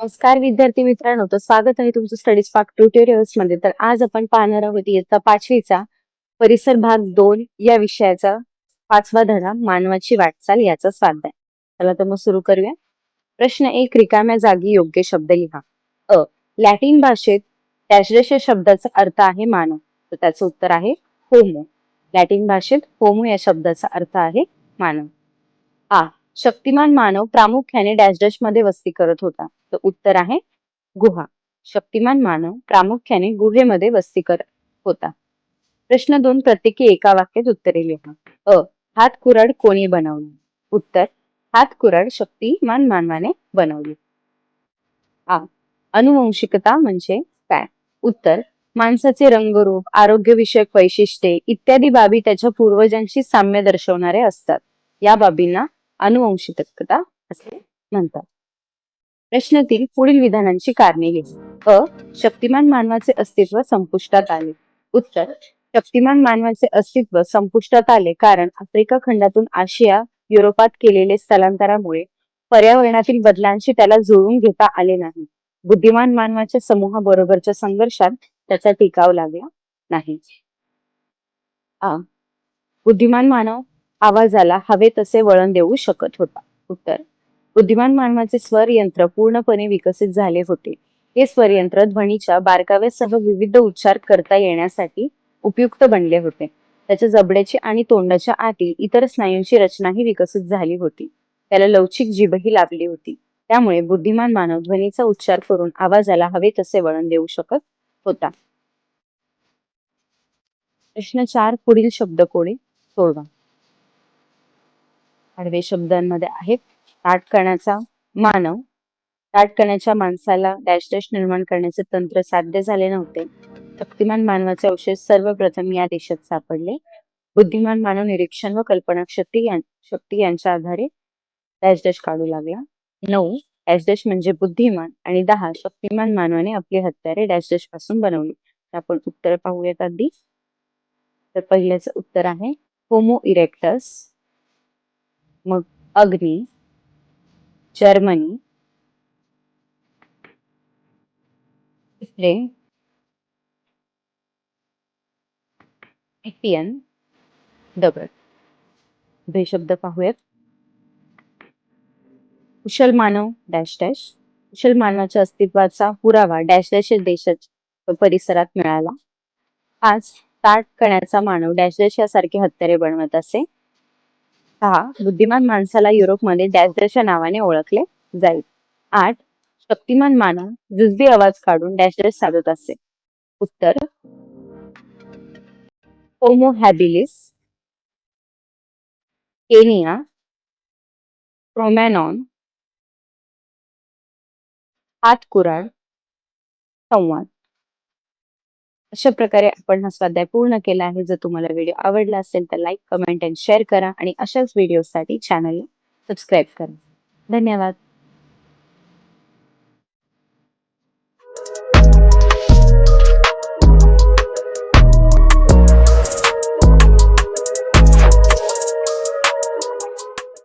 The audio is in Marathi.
नमस्कार विद्यार्थी मित्रांनो तर स्वागत आहे तुमचं स्टडीज पार्क ट्युटोरियल्समध्ये. तर आज आपण पाहणार आहोत इयत्ता पाचवीचा परिसर भाग दोन या विषयाचा पाचवा धडा मानवाची वाटचाल याचा स्वाध्याय. चला तर मग सुरू करूया. प्रश्न एक रिकाम्या जागी योग्य शब्द लिहा. अ लॅटिन भाषेत टॅशरेश शब्दाचा अर्थ आहे मानव. तर त्याचं उत्तर आहे होमो. लॅटिन भाषेत होमो या शब्दाचा अर्थ आहे मानव. शक्तिमान मानव प्रामुख्याने डॅश डॅशमध्ये वस्ती करत होता. तर उत्तर आहे गुहा. शक्तिमान मानव प्रामुख्याने गुहेमध्ये वस्ती करत होता. प्रश्न दोन प्रत्येकी एका वाक्यात उत्तरे लिहा. अ. हात कुरड कोणी बनवली? उत्तर हात कुरड शक्तिमान मानवाने बनवली. आ. अनुवंशिकता म्हणजे काय? उत्तर माणसाचे रंगरूप आरोग्यविषयक वैशिष्ट्ये इत्यादी बाबी त्याच्या पूर्वजांशी साम्य दर्शवणारे असतात. या बाबींना अनुवंशिकता असे म्हणतात. प्रश्नातील पुढील विधानांची कारणे लिहा अ. शक्तिमान मानवाचे अस्तित्व संपुष्टात आले. उत्तर. शक्तिमान मानवाचे अस्तित्व संपुष्टात आले कारण आफ्रिका खंडातून आशिया युरोपात केलेले स्थलांतरामुळे पर्यावरणातील बदलांशी त्याला जुळवून घेता आले नाही. बुद्धिमान मानवाच्या समूहाबरोबरच्या संघर्षात त्याचा टिकाव लागला नाही. आ बुद्धिमान मानव आवाजाला हवे तसे वळण देऊ शकत होता. उत्तर बुद्धिमान मानवाचे स्वर यंत्र पूर्णपणे विकसित झाले होते. हे स्वर यंत्र ध्वनीच्या बारकाव्यासह विविध उच्चार करता येण्यासाठी उपयुक्त बनले होते. त्याच्या जबड्याची आणि तोंडाच्या आतील इतर स्नायूंची रचनाही विकसित झाली होती. त्याला लवचिक जीभही लाभली होती. त्यामुळे बुद्धिमान मानव ध्वनीचा उच्चार करून आवाजाला हवे तसे वळण देऊ शकत होता. प्रश्न चार पुढील शब्द शब्दकोडे सोडवा. आडवे शब्दांमध्ये आहेत. करण्याचा मानव ताटकणाच्या माणसाला डॅश डॅश निर्माण करण्याचे तंत्र साध्य झाले नव्हते. शक्तिमान मानवाचे अवशेष सर्वप्रथम या देशात सापडले. बुद्धिमान मानव निरीक्षण व कल्पना शक्ती शक्ती यांच्या आधारे डॅश डॅश काढू लागला. नऊ डॅश डॅश म्हणजे बुद्धिमान आणि दहा शक्तिमान मानवाने आपली हत्यारे डॅश डॅशपासून बनवली. आपण उत्तर पाहूयात आधी. तर पहिल्याचं उत्तर आहे होमो इरेक्टस मग अग्नी जर्मनी तिसरे इटियन दगड. हे शब्द पाहूयात. कुशल मानव डॅश डॅश. कुशल मानवाच्या अस्तित्वाचा पुरावा डॅश डॅश देशाच्या परिसरात मिळाला. आज ताट करण्याचा मानव डॅश डॅश यासारखे हत्यारे बनवत असे. सहा बुद्धिमान माणसाला युरोपमध्ये डॅश डॅशच्या नावाने ओळखले जाईल. आठ शक्तिमान मानव जुजबी आवाज काढून डॅश साधत असे. उत्तर होमो हॅबिलिस केनिया क्रोमॅनॉन हात कुराड संवाद. अशा प्रकारे आपण हा स्वाध्याय पूर्ण केला आहे. जर तुम्हाला व्हिडिओ आवडला असेल तर लाईक कमेंट आणि शेअर करा आणि अशाच व्हिडिओसाठी चॅनलला सबस्क्राईब करा. धन्यवाद.